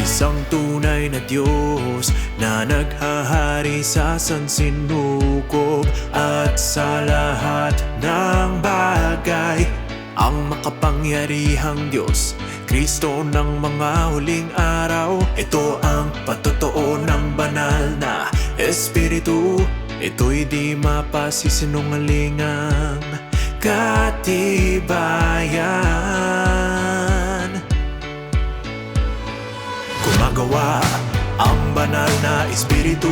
Isang tunay na Diyos na naghahari sa sansinukob At sa lahat ng bagay. Ang makapangyarihang Diyos Kristo ng mga huling araw. Ito ang patotoo ng banal na Espiritu. Ito'y di mapasisinungalingang katibayan Gumagawa ang banal na espiritu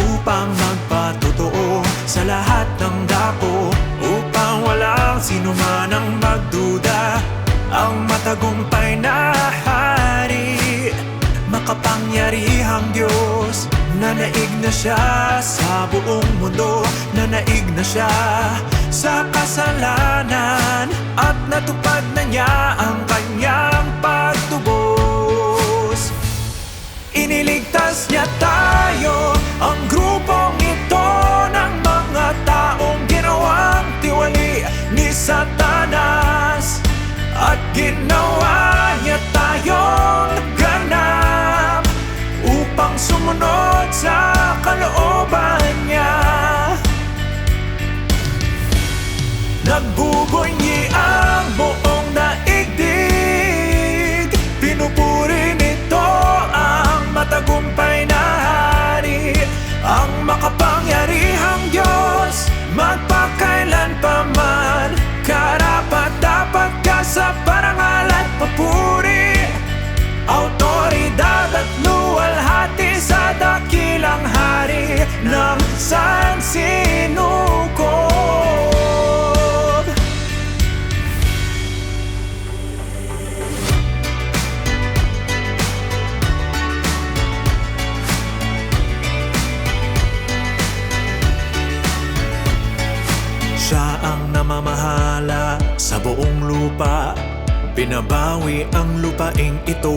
Upang magpatotoo sa lahat ng dako Upang walang sino man ang magduda. Ang matagumpay na hari Makapangyarihang Diyos Nanaig na siya sa buong mundo Nanaig na siya sa kasalanan At natupad na niya ang ginawa niya tayong ganap Upang sumunod sa kalooban ng sansinukob Siya ang namamahala sa buong lupa. Binabawi ang lupaing ito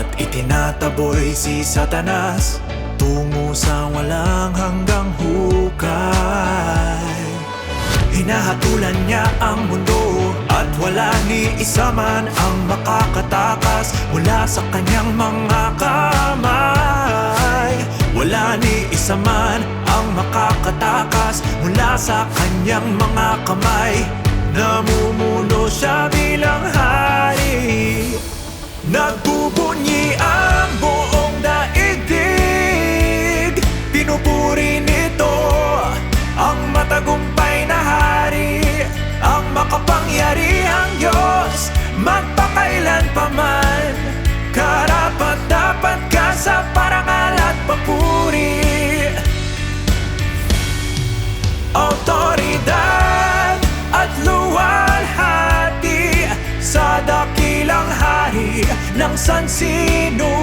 At itinataboy si Satanas Tungo sa walang hanggang hukay. Hinahatulan niya ang mundo At wala ni isa man ang makakatakas. Mula sa kanyang mga kamay Wala ni isa man ang makakatakas. Mula sa kanyang mga kamay ng sansinukob